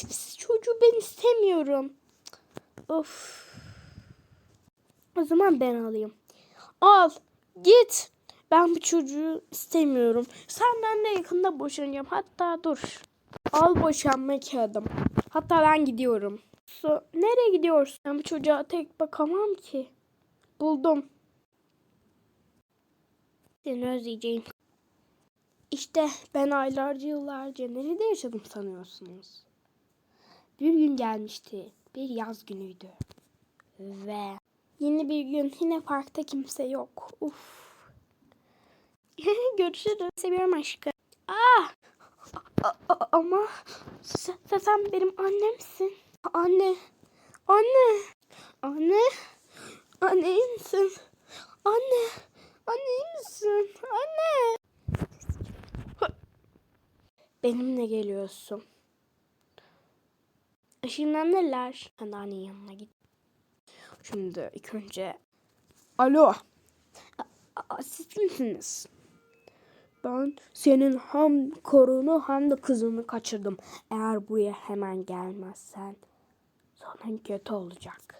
tipsiz çocuğu ben istemiyorum. Of. O zaman ben alayım. Al. Git. Ben bu çocuğu istemiyorum. Senden de yakında boşanacağım. Hatta dur. Al boşanma kağıdım. Hatta ben gidiyorum. So, nereye gidiyorsun? Ben bu çocuğa tek bakamam ki. Buldum. Seni özleyeceğim. İşte ben aylarca yıllarca nerede yaşadım sanıyorsunuz? Bir gün gelmişti. Bir yaz günüydü. Ve yeni bir gün yine parkta kimse yok. Uf. Görüşürüz. Seviyorum aşkım. Ah! A- a- ama sen, sen benim annemsin. Anne. Anne. Anne. Anne misin? Anne. Anne misin? Anne. Benimle geliyorsun. Işığından neler? Ben de annenin yanına git. Şimdi ilk önce... Alo. A- siz kimsiniz? Ben senin hem korunu hem de kızını kaçırdım. Eğer buraya hemen gelmezsen sonun kötü olacak.